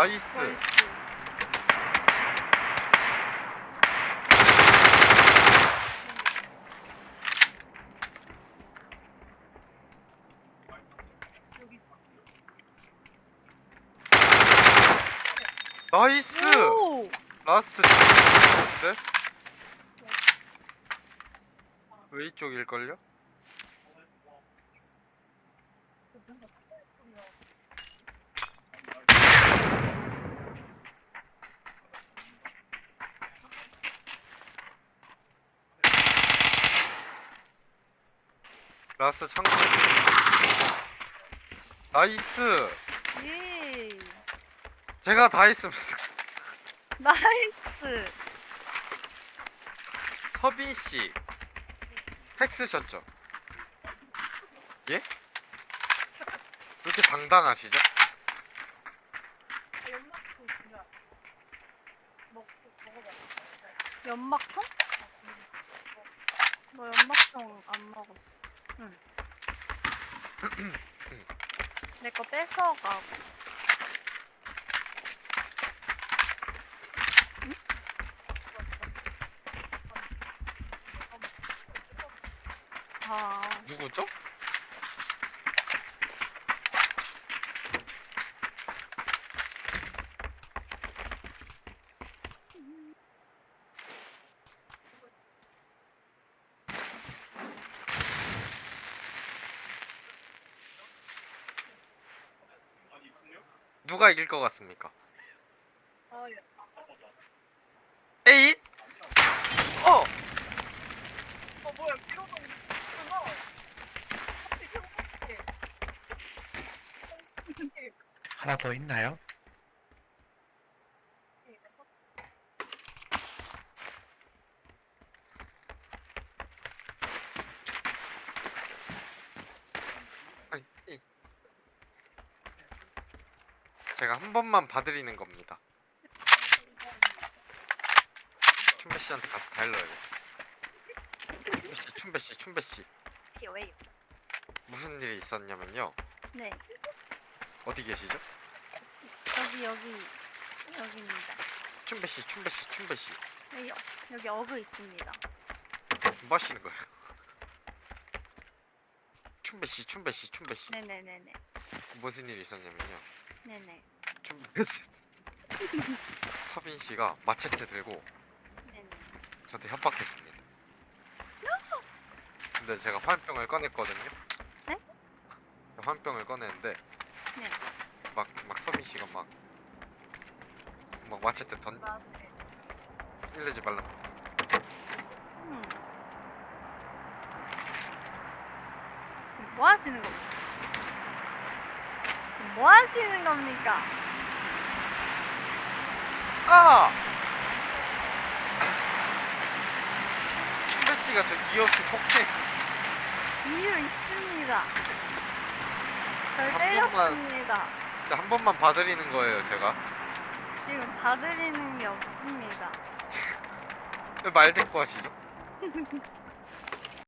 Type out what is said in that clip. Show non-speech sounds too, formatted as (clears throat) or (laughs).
나이스. 나이스. 오! 라스트 진데? 왜 이쪽일걸요? 라스트 창고 나이스 예. 제가 다 했습니다 (laughs) 나이스. 서빈 씨 팩스셨죠? 예? 왜 이렇게 당당하시죠? 연막통? 너 연막통 안 먹었어. 응. (clears throat) 내 거 뺏어가고. 응? 아, 누구죠? 누가 이길 것 같습니까? 에잇! 어! 어 뭐야 미로동 하나 더 있나요? 아이, 이. 제가 한 번만 봐드리는 겁니다. 춘배 씨한테 가서 다 일러야겠다. 춘배 씨, 춘배 씨, 춘배 씨. 왜요 왜요? 무슨 일이 있었냐면요. 네 어디 계시죠? 여기 여기 여기입니다. 춘배 씨, 춘배 씨, 춘배 씨. 여기 여기 어그 있습니다. 뭐 하시는 거예요? 춘배 씨, 춘배 씨, 춘배 씨. 네네네네 무슨 일이 있었냐면요. 네네 씨. (laughs) 서빈 씨가 마체테 들고 네네. 저한테 협박했습니다. 근데 제가 화염병을 꺼냈거든요. 네? 화염병을 꺼냈는데 네. 막, 막 서빈 씨가 막, 막 마체테 던, 일내지 말라. 음. 뭐 하시는 겁니까? 뭐 하시는 겁니까? 아! 춘배 씨가 저 이어스 폭행. 이유 있습니다. 절한 번만. 때렸습니다. 진짜 한 번만 봐드리는 거예요, 제가. 지금 봐드리는 게 없습니다. 왜 (laughs) 말 대꾸 하시죠? (laughs)